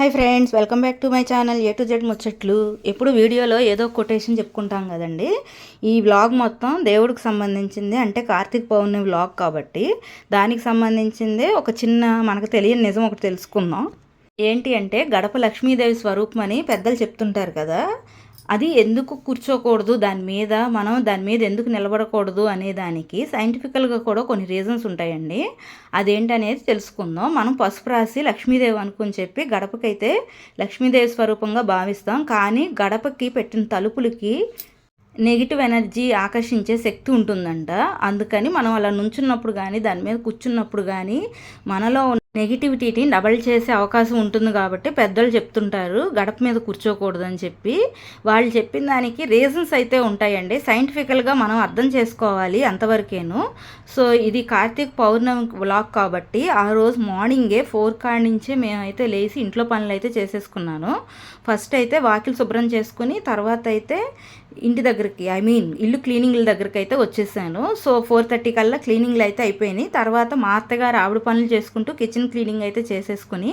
Hi friends welcome back to my channel A to Z ముచ్చట్లు. ఎప్పుడు వీడియోలో ఏదో కొటేషన్ చెప్పుకుంటాం కదండి. ఈ వ్లాగ్ మొత్తం దేవుడికి సంబంధించింది అంటే కార్తీక పౌర్ణమి వ్లాగ్ కాబట్టి. దానికి సంబంధించిందే ఒక చిన్న మనకు తెలియని నిజం ఒకటి తెలుసుకుందాం. ఏంటి అంటే గడప లక్ష్మీదేవి స్వరూపం అని పెద్దలు చెప్తుంటారు కదా. అది ఎందుకు కూర్చోకూడదు? దాని మీద మనం దాని మీద ఎందుకు నిలబడకూడదు అనే దానికి సైంటిఫికల్గా కూడా కొన్ని రీజన్స్ ఉంటాయండి. అదేంటనేది తెలుసుకుందాం. మనం పసుపు రాసి లక్ష్మీదేవి అనుకుని చెప్పి గడపకైతే లక్ష్మీదేవి స్వరూపంగా భావిస్తాం. కానీ గడపకి పెట్టిన తలుపులకి నెగిటివ్ ఎనర్జీ ఆకర్షించే శక్తి ఉంటుందంట. అందుకని మనం అలా నుంచున్నప్పుడు కానీ దాని మీద కూర్చున్నప్పుడు కానీ మనలో నెగిటివిటీని డబల్ చేసే అవకాశం ఉంటుంది కాబట్టి పెద్దలు చెప్తుంటారు గడప మీద కూర్చోకూడదని చెప్పి. వాళ్ళు చెప్పిన దానికి రీజన్స్ అయితే ఉంటాయండి. సైంటిఫికల్గా మనం అర్థం చేసుకోవాలి అంతవరకేను. సో ఇది కార్తీక పౌర్ణమి బ్లాక్ కాబట్టి ఆ రోజు మార్నింగే ఫోర్ కాడ్ నుంచే మేమైతే లేచి ఇంట్లో పనులు అయితే చేసేసుకున్నాను. ఫస్ట్ అయితే వాకిలు శుభ్రం చేసుకుని తర్వాత అయితే ఇంటి దగ్గరికి ఐ మీన్ ఇల్లు క్లీనింగ్ల దగ్గరికి అయితే వచ్చేసాను. సో ఫోర్ థర్టీ కల్లా క్లీనింగ్లు అయితే అయిపోయినాయి. తర్వాత మా అత్తగారు ఆవిడ పనులు చేసుకుంటూ కిచెన్ క్లీనింగ్ అయితే చేసేసుకుని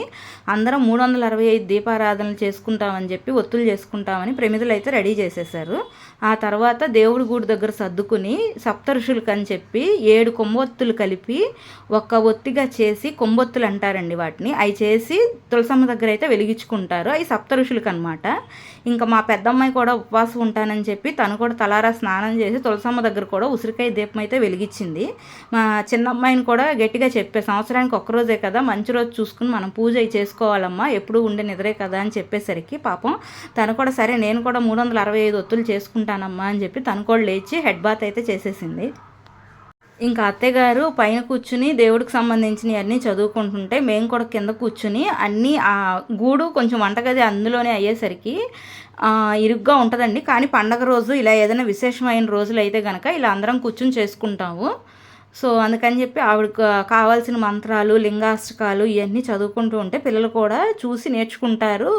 అందరం మూడు వందల అరవై ఐదు దీపారాధనలు చేసుకుంటామని చెప్పి ఒత్తులు చేసుకుంటామని ప్రమిదలు అయితే రెడీ చేసేసారు. ఆ తర్వాత దేవుడి గుడి దగ్గర సర్దుకుని సప్త ఋషులకు అని చెప్పి ఏడు కొమ్మొత్తులు కలిపి ఒక్క ఒత్తిగా చేసి కొమ్మొత్తులు అంటారండి వాటిని. అవి చేసి తులసమ్మ దగ్గర అయితే వెలిగించుకుంటారు. అవి సప్త ఋషులకు అనమాట ఇంకా మా పెద్దమ్మాయి కూడా ఉపవాసం ఉంటానని చెప్పి తను కూడా తలారా స్నానం చేసి తులసమ్మ దగ్గర కూడా ఉసిరికాయ దీపం అయితే వెలిగించింది. మా చిన్న అమ్మాయిని కూడా గట్టిగా చెప్పే సంవత్సరానికి ఒక్కరోజే కదా మంచి రోజు చూసుకుని మనం పూజ చేసుకోవాలమ్మా ఎప్పుడు ఉండే నిద్రే కదా అని చెప్పేసరికి పాపం తను కూడా సరే నేను కూడా మూడు వందల అరవై ఐదు ఒత్తులు చేసుకుంటానమ్మా అని చెప్పి తను కూడా లేచి హెడ్ బాత్ అయితే చేసేసింది. ఇంకా అత్తయ్యగారు పైన కూర్చుని దేవుడికి సంబంధించినవి అన్నీ చదువుకుంటుంటే మేము కూడా కింద కూర్చుని అన్నీ ఆ గూడు కొంచెం వంటగది అందులోనే అయ్యేసరికి ఇరుగ్గా ఉంటుందండి. కానీ పండగ రోజు ఇలా ఏదైనా విశేషమైన రోజులు అయితే కనుక ఇలా అందరం కూర్చుని చేసుకుంటాము. సో అందుకని చెప్పి ఆవిడకు కావాల్సిన మంత్రాలు లింగాష్టకాలు ఇవన్నీ చదువుకుంటూ ఉంటే పిల్లలు కూడా చూసి నేర్చుకుంటారు.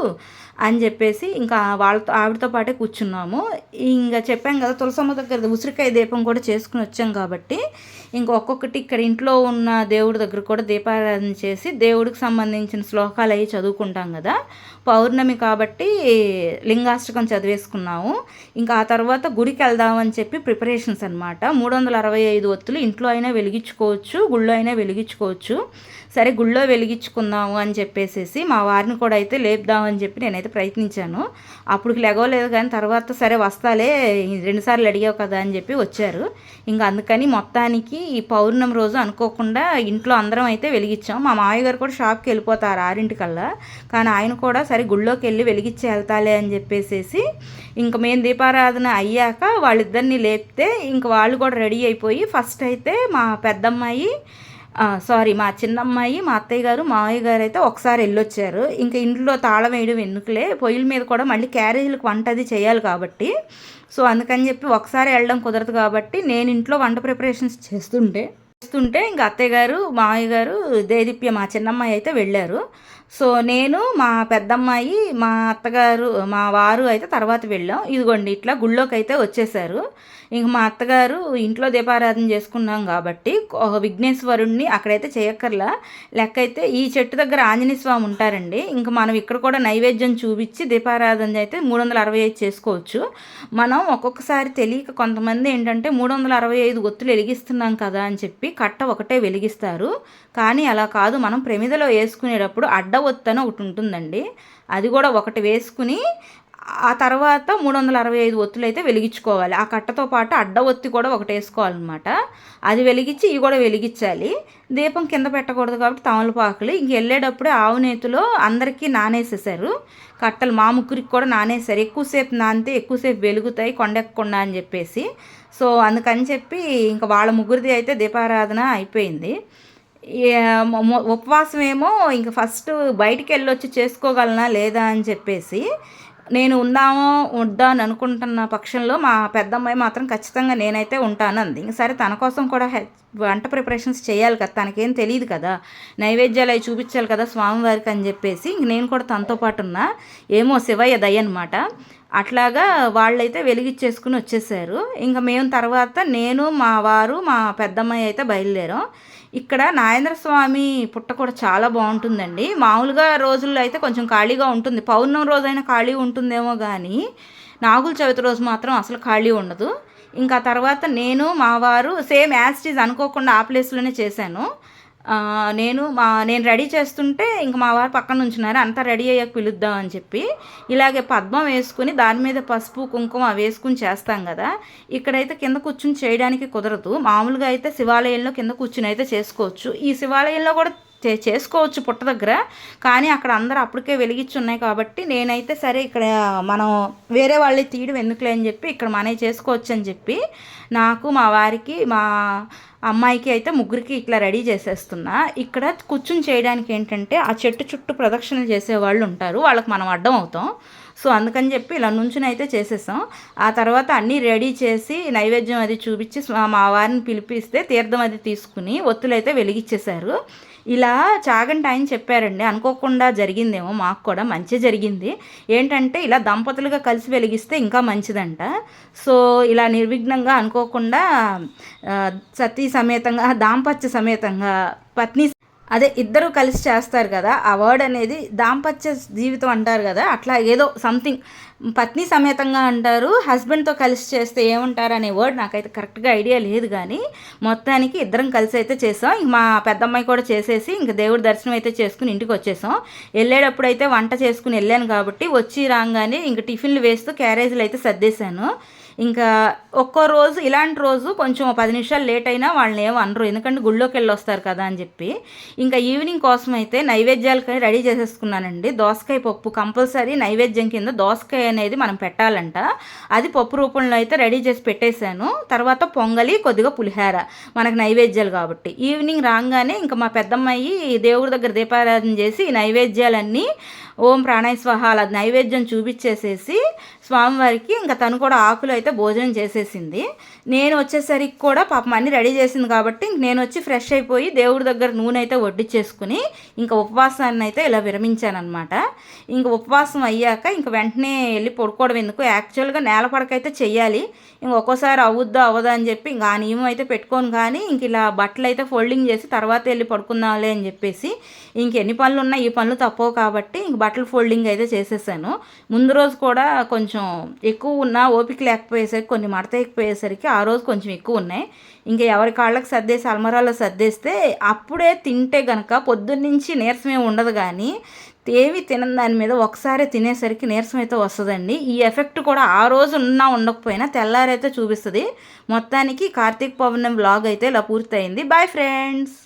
అని చెప్పేసి ఇంకా వాళ్ళతో ఆవిడతో పాటే కూర్చున్నాము. ఇంకా చెప్పాం కదా తులసమ్మ దగ్గర ఉసిరికాయ దీపం కూడా చేసుకుని వచ్చాం కాబట్టి ఇంకా ఒక్కొక్కటి ఇక్కడ ఇంట్లో ఉన్న దేవుడి దగ్గర కూడా దీపారాధన చేసి దేవుడికి సంబంధించిన శ్లోకాలు అవి చదువుకుంటాం కదా. పౌర్ణమి కాబట్టి లింగాష్టకం చదివేసుకున్నాము. ఇంకా ఆ తర్వాత గుడికి వెళ్దామని చెప్పి ప్రిపరేషన్స్ అనమాట మూడు వందల అరవై ఐదు ఒత్తులు ఇంట్లో అయినా వెలిగించుకోవచ్చు గుళ్ళో అయినా వెలిగించుకోవచ్చు. సరే గుళ్ళో వెలిగించుకుందాము అని చెప్పేసేసి మా వారిని కూడా అయితే లేపుదామని చెప్పి నేనైతే ప్రయత్నించాను. అప్పుడు లెగవలేదు కానీ తర్వాత సరే వస్తాలే రెండుసార్లు అడిగావు కదా అని చెప్పి వచ్చారు. ఇంకా అందుకని మొత్తానికి ఈ పౌర్ణమి రోజు అనుకోకుండా ఇంట్లో అందరం అయితే వెలిగించాం. మా మామయ్య గారు కూడా షాప్కి వెళ్ళిపోతారు ఆరింటికల్లా. కానీ ఆయన కూడా సరే గుళ్ళోకి వెళ్ళి వెలిగించి వెళ్తాలే అని చెప్పేసేసి ఇంకా మేము దీపారాధన అయ్యాక వాళ్ళిద్దరిని లేపితే ఇంక వాళ్ళు కూడా రెడీ అయిపోయి ఫస్ట్ అయితే మా పెద్దమ్మాయి సారీ మా చిన్నమ్మాయి మా అత్తయ్య గారు మావయ్య గారు అయితే ఒకసారి వెళ్ళొచ్చారు. ఇంకా ఇంట్లో తాళం వేయడం ఎందుకులే? పొయ్యిల మీద కూడా మళ్ళీ క్యారేజీలకు వంట అది చేయాలి కాబట్టి. సో అందుకని చెప్పి ఒకసారి వెళ్ళడం కుదరదు కాబట్టి నేను ఇంట్లో వంట ప్రిపరేషన్స్ చేస్తుంటే చేస్తుంటే ఇంకా అత్తయ్య గారు మావయ్య గారు దేదీప్య మా చిన్నమ్మాయి అయితే వెళ్ళారు. సో నేను మా పెద్దమ్మాయి మా అత్తగారు మా వారు అయితే తర్వాత వెళ్ళాం. ఇదిగోండి ఇట్లా గుళ్ళోకి అయితే వచ్చేసారు. ఇంక మా అత్తగారు ఇంట్లో దీపారాధన చేసుకున్నాం కాబట్టి విఘ్నేశ్వరుణ్ణి అక్కడైతే చేయక్కర్లా. లెక్క అయితే ఈ చెట్టు దగ్గర ఆంజనేయ స్వామి ఉంటారండి. ఇంక మనం ఇక్కడ కూడా నైవేద్యం చూపించి దీపారాధన అయితే మూడు వందల అరవై ఐదు చేసుకోవచ్చు. మనం ఒక్కొక్కసారి తెలియక కొంతమంది ఏంటంటే మూడు వందల అరవై ఐదు ఒత్తులు వెలిగిస్తున్నాం కదా అని చెప్పి కట్ట ఒకటే వెలిగిస్తారు. కానీ అలా కాదు మనం ప్రమిదలో వేసుకునేటప్పుడు అడ్డ ఒత్తు ఒకటి ఉంటుందండి. అది కూడా ఒకటి వేసుకుని ఆ తర్వాత మూడు వందల అరవై ఐదు ఒత్తులు అయితే వెలిగించుకోవాలి. ఆ కట్టతో పాటు అడ్డ ఒత్తి కూడా ఒకటి వేసుకోవాలన్నమాట. అది వెలిగించి ఇవి కూడా వెలిగించాలి. దీపం కింద పెట్టకూడదు కాబట్టి తమలపాకులు. ఇంక వెళ్ళేటప్పుడే ఆవు నేతిలో అందరికీ నానేసేసారు కట్టలు మా ముగ్గురికి కూడా నానేసారు ఎక్కువసేపు నానితే ఎక్కువసేపు వెలుగుతాయి కొండెక్కకుండా అని చెప్పేసి. సో అందుకని చెప్పి ఇంకా వాళ్ళ ముగ్గురిది అయితే దీపారాధన అయిపోయింది. ఉపవాసం ఏమో ఇంక ఫస్ట్ బయటికి వెళ్ళొచ్చి చేసుకోగలనా లేదా అని చెప్పేసి నేను ఉందామో వద్దా అనుకుంటున్న పక్షంలో మా పెద్దమ్మాయి మాత్రం ఖచ్చితంగా నేనైతే ఉంటాను అంది. ఇంక సరే తన కోసం కూడా వంట ప్రిపరేషన్స్ చేయాలి కదా తనకేం తెలియదు కదా నైవేద్యాలు అవి చూపించాలి కదా స్వామివారికి అని చెప్పేసి ఇంక నేను కూడా తనతో పాటు ఉన్నా. ఏమో శివయ్య దయ అట్లాగా వాళ్ళైతే వెలిగిచ్చేసుకుని వచ్చేసారు. ఇంకా మేము తర్వాత నేను మా వారు మా పెద్దమ్మాయి అయితే బయలుదేరాం. ఇక్కడ నాయేంద్ర స్వామి పుట్ట కూడా చాలా బాగుంటుందండి. మామూలుగా రోజుల్లో అయితే కొంచెం ఖాళీగా ఉంటుంది. పౌర్ణమి రోజైనా ఖాళీ ఉంటుందేమో కానీ నాగుల చవితి రోజు మాత్రం అసలు ఖాళీ ఉండదు. ఇంకా తర్వాత నేను మా వారు సేమ్ యాస్టీజ్ అనుకోకుండా ఆ ప్లేస్లోనే చేశాను. నేను మా నేను రెడీ చేస్తుంటే ఇంక మా వారు పక్కన ఉంచున్నారు అంతా రెడీ అయ్యాక పిలుద్దాం అని చెప్పి. ఇలాగే పద్మం వేసుకుని దాని మీద పసుపు కుంకుమ అవి వేసుకుని చేస్తాం కదా. ఇక్కడైతే కింద కూర్చుని చేయడానికి కుదరదు. మామూలుగా అయితే శివాలయంలో కింద కూర్చుని అయితే చేసుకోవచ్చు. ఈ శివాలయంలో కూడా చేసుకోవచ్చు పుట్ట దగ్గర. కానీ అక్కడ అందరూ అప్పటికే వెలిగించి ఉన్నాయి కాబట్టి నేనైతే సరే ఇక్కడ మనం వేరే వాళ్ళని తీయడం ఎందుకులే అని చెప్పి ఇక్కడ మనే చేసుకోవచ్చు అని చెప్పి నాకు మా వారికి మా అమ్మాయికి అయితే ముగ్గురికి ఇట్లా రెడీ చేసేస్తున్నా. ఇక్కడ కూర్చుని చేయడానికి ఏంటంటే ఆ చెట్టు చుట్టూ ప్రదక్షిణలు చేసే వాళ్ళు ఉంటారు. వాళ్ళకి మనం అడ్డం అవుతాం. సో అందుకని చెప్పి ఇలా నుంచుని అయితే చేసేసాం. ఆ తర్వాత అన్నీ రెడీ చేసి నైవేద్యం అది చూపించి మా వారిని పిలిపిస్తే తీర్థం అది తీసుకుని ఒత్తులు అయితే వెలిగించేశారు ఇలా చాగంటి ఆయన చెప్పారండి అనుకోకుండా జరిగిందేమో మాకు కూడా మంచి జరిగింది. ఏంటంటే ఇలా దంపతులుగా కలిసి వెలిగిస్తే ఇంకా మంచిదంట. సో ఇలా నిర్విఘ్నంగా అనుకోకుండా సతీ సమేతంగా దాంపత్య సమేతంగా పత్ని అదే ఇద్దరు కలిసి చేస్తారు కదా ఆ వర్డ్ అనేది దాంపత్య జీవితం అంటారు కదా అట్లా ఏదో సంథింగ్ పత్ని సమేతంగా అంటారు హస్బెండ్తో కలిసి చేస్తే ఏమంటారు అనే వర్డ్ నాకైతే కరెక్ట్గా ఐడియా లేదు కానీ మొత్తానికి ఇద్దరం కలిసి అయితే చేసాం. ఇంక మా పెద్దమ్మాయి కూడా చేసేసి ఇంక దేవుడి దర్శనం అయితే చేసుకుని ఇంటికి వచ్చేసాం. వెళ్ళేటప్పుడు అయితే వంట చేసుకుని వెళ్ళాను కాబట్టి వచ్చి రాగానే ఇంక టిఫిన్లు వేస్తూ క్యారేజీలు అయితే సర్దేశాను. ఇంకా ఒక్కో రోజు ఇలాంటి రోజు కొంచెం పది నిమిషాలు లేట్ అయినా వాళ్ళని ఏమో అనరు. ఎందుకంటే గుళ్ళోకి వెళ్ళి వస్తారు కదా అని చెప్పి. ఇంకా ఈవినింగ్ కోసం అయితే కానీ రెడీ చేసేసుకున్నానండి. దోసకాయ పప్పు కంపల్సరీ నైవేద్యం కింద దోసకాయ అనేది మనం పెట్టాలంట. అది పప్పు రూపంలో అయితే రెడీ చేసి పెట్టేశాను. తర్వాత పొంగలి కొద్దిగా పులిహార మనకు నైవేద్యాలు కాబట్టి. ఈవినింగ్ రాగానే ఇంకా మా పెద్దమ్మాయి దేవుడి దగ్గర దీపారాధన చేసి నైవేద్యాలన్నీ ఓం ప్రాణాయ స్వాహ అలా నైవేద్యం చూపించేసేసి స్వామివారికి ఇంకా తను కూడా ఆకులు అయితే భోజనం చేసేసింది. నేను వచ్చేసరికి కూడా పాపం అన్నీ రెడీ చేసింది కాబట్టి ఇంక నేను వచ్చి ఫ్రెష్ అయిపోయి దేవుడి దగ్గర నూనె అయితే వడ్డించేసుకుని ఇంకా ఉపవాసాన్ని అయితే ఇలా విరమించానమాట ఇంక ఉపవాసం అయ్యాక ఇంక వెంటనే వెళ్ళి పడుకోవడం ఎందుకు? యాక్చువల్గా నేల పడకైతే చెయ్యాలి. ఇంక ఒక్కోసారి అవుద్దా అవ్వదా అని చెప్పి ఇంకా ఆ నియమం అయితే పెట్టుకోను కానీ ఇంక ఇలా బట్టలు అయితే ఫోల్డింగ్ చేసి తర్వాత వెళ్ళి పడుకుందాంలే అని చెప్పేసి ఇంక ఎన్ని పనులు ఉన్నా ఈ పనులు తప్పవు కాబట్టి ఇంక బట్టలు ఫోల్డింగ్ అయితే చేసేసాను. ముందు రోజు కూడా కొంచెం ఎక్కువ ఉన్నా ఓపిక లేకపోయేసరికి కొన్ని మడత ఎక్కిపోయేసరికి ఆ రోజు కొంచెం ఎక్కువ ఉన్నాయి. ఇంకా ఎవరి కాళ్ళకి సర్దేసి అల్మరాలో సర్దేస్తే అప్పుడే తింటే గనక పొద్దున్నుంచి నీరసమే ఉండదు కానీ ఏవి తినని దాని మీద ఒకసారి తినేసరికి నీరసం అయితే వస్తుందండి. ఈ ఎఫెక్ట్ కూడా ఆ రోజు ఉన్నా ఉండకపోయినా తెల్లారైతే చూపిస్తుంది. మొత్తానికి కార్తీక్ పౌర్ణమి బ్లాగ్ అయితే ఇలా పూర్తయింది. Bye friends